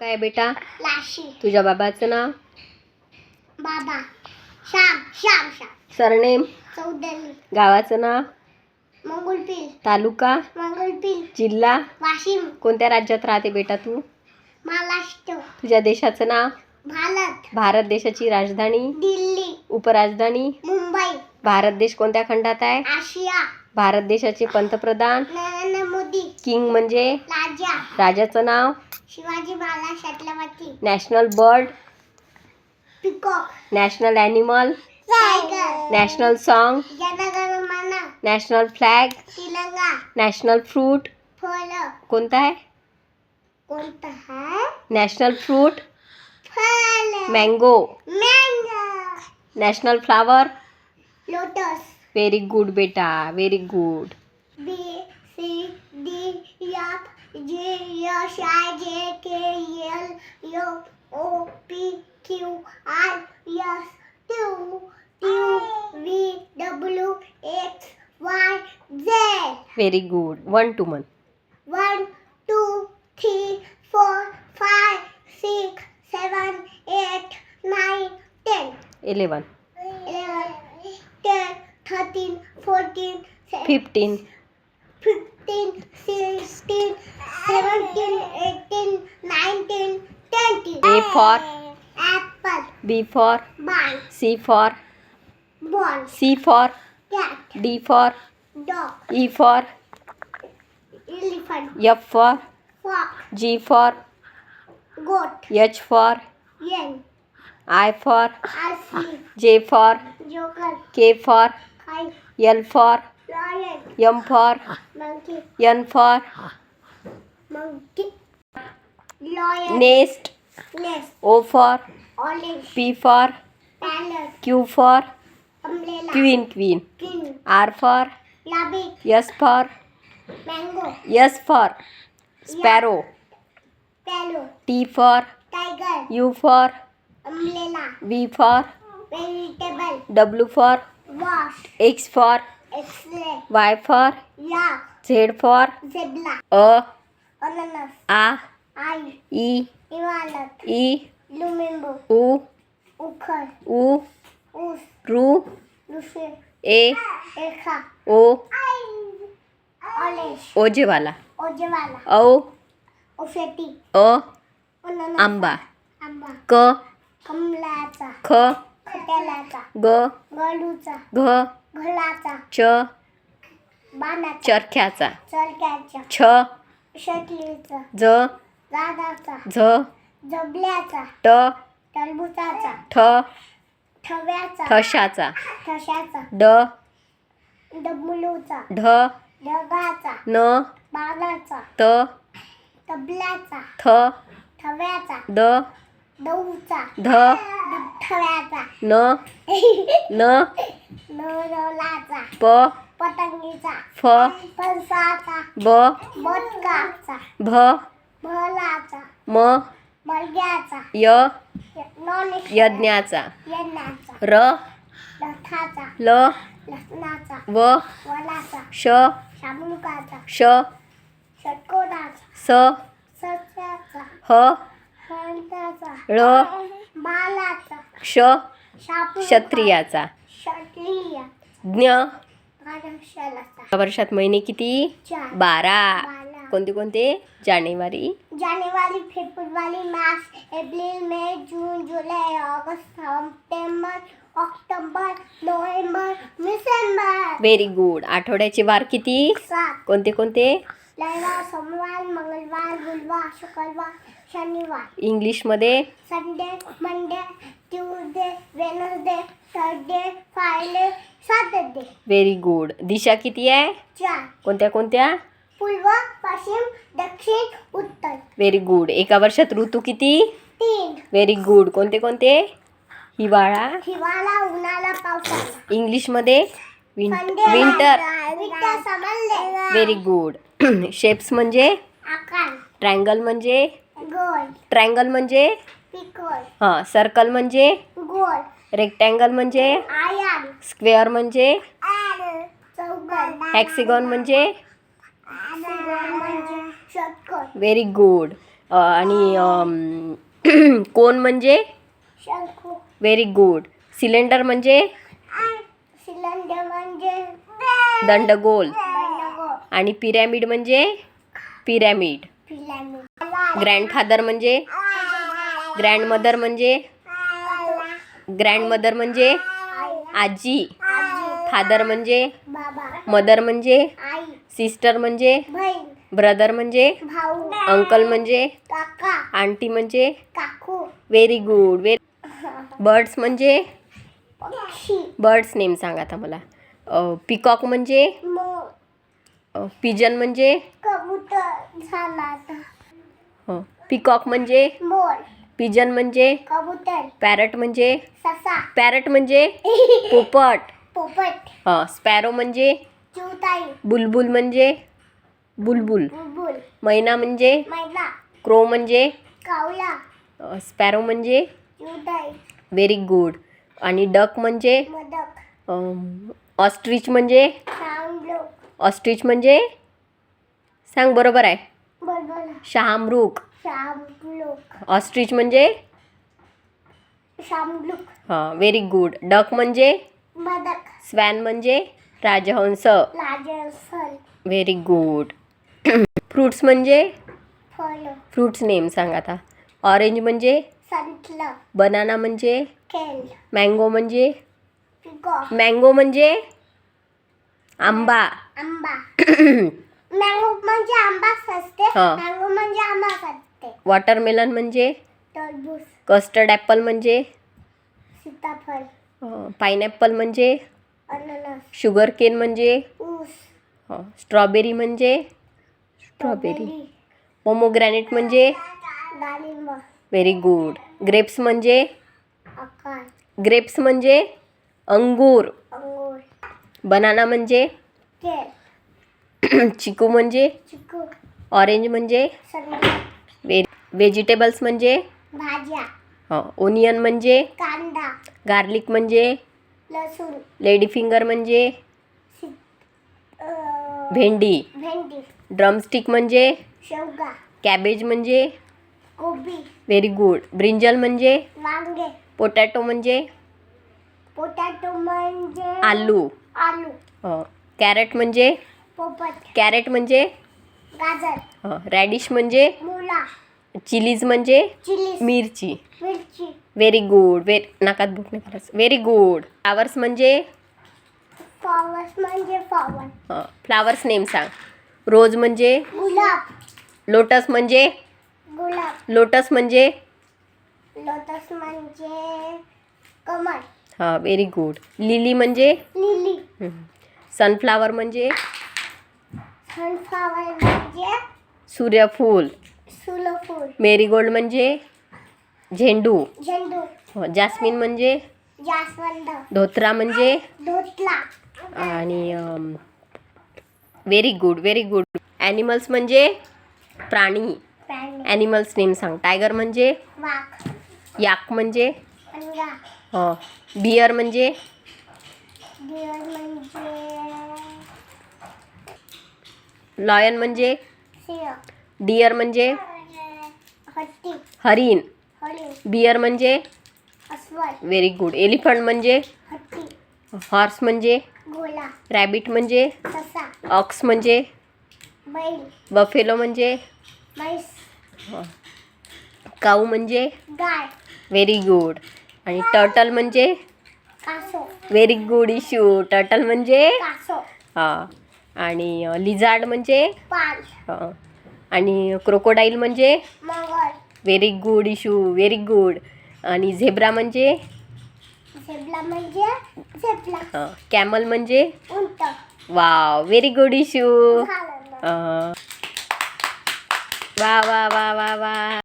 काय बेटा? लाशी. तुझ्या बाबाचं नाव? बाबा. श्याम श्याम श्याम. सरनेम? चौधरी. गावाचं नाव? मंगुलपीर तालुका? मंगुलपीर जिल्हा? वाशिम. कोणत्या राज्यात राहते बेटा तू? महाराष्ट्र. तुझ्या देशाचं नाव? भारत. भारत देशाची राजधानी? दिल्ली. उपराजधानी? मुंबई. भारत देश कोणत्या खंडात आहे? आशिया. भारत देशाचे पंतप्रधान? नरेंद्र मोदी. किंग म्हणजे? राजा. राजाचं नाव? Shivaji Maharaj Chhatrapati national bird peacock. National animal tiger. National song Jana Gana Mana national flag Tiranga national fruit. फळ. कोणता आहे? कोणतं आहे? National fruit. फळ. Mango. Mango. National flower. Lotus. Very good बेटा very good. B C D F J S I J K L M O P Q R S Q Q V W X Y Z. Very good. One to one. One two three four five six seven eight nine ten. Eleven. Eleven. 15, 16, 17, 18, 19, 20. A for apple. B for ball. C for ball. C for cat. D for dog. E for elephant. F for fox. G for goat. H for yen. I for Ashley. J for joker. K for kite. L for M for monkey, N for monkey, lion, nest nest, O for orange, P for parrot, Q for umbrella, queen queen king, R for rabbit, S for mango, S for sparrow parrot, T for tiger, U for umbrella, V for vegetable, W for wash, X for X-ray, Y for Z for अ आ ई ई उ रू ए ओ ओजेवाला औ अ आंबा क कमलाचा, ख खट्यालाचा, ग गळूचा, घ च बाणाचा, चरख्याचा. चरक्याचा, छ. शटलीचा, ज. दादाचा, झ जबल्याचा, ट. टरबुजाचा, ठ. ठव्याचा, ठशाचा. ठशाचा, ड. डबलूचा, ढ. ढगाचा, न. बाणाचा, त. तबल्याचा, थ. थव्याचा, द. दऊचा, ध. ठव्याचा, न. न. प. पतंगीचा, फ. फणसाचा, ब. बदकाचा, भ. भलाचा, म. मडग्याचा, य. यज्ञाचा यज्ञाचा, र. लठाचा, ल. लसणाचा, व. वलाचा, श. शामुकाचा, श. षटकोनाचा, स. सस्याचा, ह. हंताचा, ळ. श शापू क्षत्रियाचा क्षत्रिय ज्ञ. वर्षात महिने किती? बारा. कोणते कोणते? जानेवारी. जानेवारी फेब्रुवारी मार्च एप्रिल मे जून जुलै ऑगस्ट सप्टेंबर ऑक्टोबर नोव्हेंबर डिसेंबर. Very good. आठवड्याचे वार किती? सात. कोणते कोणते? रविवार सोमवार मंगळवार गुरुवार शुक्रवार शनिवार. इंग्लिशमध्ये Sunday Monday Tuesday Wednesday Thursday Friday Saturday very good दिशा किती आहे? चार. कोणत्या कोणत्या? पूर्व पश्चिम दक्षिण उत्तर. व्हेरी गुड एका वर्षात ऋतू किती? तीन. व्हेरी गुड कोणते कोणते? हिवाळा. हिवाळा उन्हाळा पावसाळा. इंग्लिशमध्ये win Sunday winter very good shapes म्हणजे? आकार. ट्रँगल म्हणजे? गोल. ट्रँगल म्हणजे? पिकोल हां सर्कल म्हणजे? गोल. रेक्टँगल म्हणजे? स्क्वेअर म्हणजे? चौगल हॅक्सिगॉन म्हणजे? म्हणजे व्हेरी गुड आणि कोन म्हणजे? व्हेरी गुड सिलेंडर म्हणजे? म्हणजे? दंडगोल. आणि पिरॅमिड म्हणजे? पिरॅमिड. पिरामिड. ग्रँडफादर म्हणजे? ग्रँडमदर म्हणजे? ग्रँडमदर म्हणजे आजी. फादर म्हणजे मदर म्हणजे सिस्टर म्हणजे ब्रदर म्हणजे अंकल म्हणजे आंटी म्हणजे व्हेरी गुड व्हेरी बर्ड्स म्हणजे बर्ड्स नेम सांगा आता मला. पिकॉक म्हणजे पिजन म्हणजे आता. पिकॉक म्हणजे पिजन म्हणजे? कबूतर. पॅरट म्हणजे? ससा. पॅरट म्हणजे? पोपट. पोपट. स्पॅरो म्हणजे? चिवताई. बुलबुल म्हणजे? बुलबुल. बुलबुल. मैना म्हणजे? मैना. क्रो म्हणजे? कावला स्पॅरो म्हणजे? चिवताई. Very good. आणि डक म्हणजे? मोदक. ऑस्ट्रिच म्हणजे? ऑस्ट्रिच म्हणजे? सांग बरोबर आहे. बरोबर शहामृग शामलुक ऑस्ट्रिच म्हणजे? हाँ व्हेरी गुड डक म्हणजे? स्वॅन म्हणजे? राजहंस. व्हेरी गुड फ्रुट्स म्हणजे? फ्रुट्स नेम सांग आता. ऑरेंज म्हणजे? बनाना म्हणजे? मँगो म्हणजे? मँगो म्हणजे? आंबा. आंबा। मँगो म्हणजे आंबा असते हा. मँगो म्हणजे आंबा असते वॉटरमेलन म्हणजे? टरबूज. कस्टर्ड ॲपल म्हणजे? सीताफळ. पायनॅपल म्हणजे? अननस. शुगर केन म्हणजे? ऊस. स्ट्रॉबेरी म्हणजे? स्ट्रॉबेरी. पोमोग्रॅनेट म्हणजे? डाळिंब व्हेरी गुड. ग्रेप्स म्हणजे? आकार. ग्रेप्स म्हणजे? अंगूर. अंगूर. बनाना म्हणजे? केळ चिकू म्हणजे? चिकू. ऑरेंज म्हणजे? संत्री व्हेजिटेबल्स म्हणजे? भाज्या. ओनियन म्हणजे? कांदा. गार्लिक म्हणजे? लसूण. लेडी फिंगर म्हणजे? अं, भेंडी. भेंडी. ड्रमस्टिक म्हणजे? शेवगा. कॅबेज म्हणजे? कोबी. व्हेरी गुड ब्रिंजल म्हणजे? वांगे. पोटॅटो म्हणजे? पोटॅटो म्हणजे? आलू. आलू. कॅरेट म्हणजे? पोपट. कॅरेट म्हणजे? गाजर. रॅडिश म्हणजे? मुला. चिलीज म्हणजे मिरची. मिरची. व्हेरी गुड व्हेरी नाकात बुक नाही व्हेरी गुड फ्लावर्स म्हणजे? फ्लॉवर्स म्हणजे फ्लॉवर फ्लावर्स नेम सांग. रोज म्हणजे? गुलाब. लोटस म्हणजे? गुलाब. लोटस म्हणजे? लोटस म्हणजे कमळ. हां व्हेरी गुड लिली म्हणजे? लिली सनफ्लावर म्हणजे? सनफ्लॉवर म्हणजे सूर्यफूल. सूर्यफूल मेरीगोल्ड म्हणजे झेंडू. झेंडू. जास्मिन म्हणजे? जास्वंद. धोत्रा म्हणजे? धोतला आणि very good very good animals म्हणजे? प्राणी. ॲनिमल्स नेम सांग. टायगर म्हणजे? वाघ. याक म्हणजे? बियर म्हणजे? डिअर म्हणजे? लॉयन म्हणजे? सिंह डिअर म्हणजे? हरिण. बियर म्हणजे? व्हेरी गुड एलिफंट म्हणजे? हॉर्स म्हणजे? रॅबिट म्हणजे? ऑक्स म्हणजे? बफेलो म्हणजे? काऊ म्हणजे? व्हेरी गुड आणि टर्टल म्हणजे? व्हेरी गुड इशू टर्टल म्हणजे? हां. आणि लिझार्ड म्हणजे? हां. आणि क्रोकोडाईल म्हणजे? व्हेरी गुड इशू व्हेरी गुड आणि झेब्रा म्हणजे? म्हणजे कॅमल म्हणजे? वाव व्हेरी गुड इशू वा वा वा वा वा.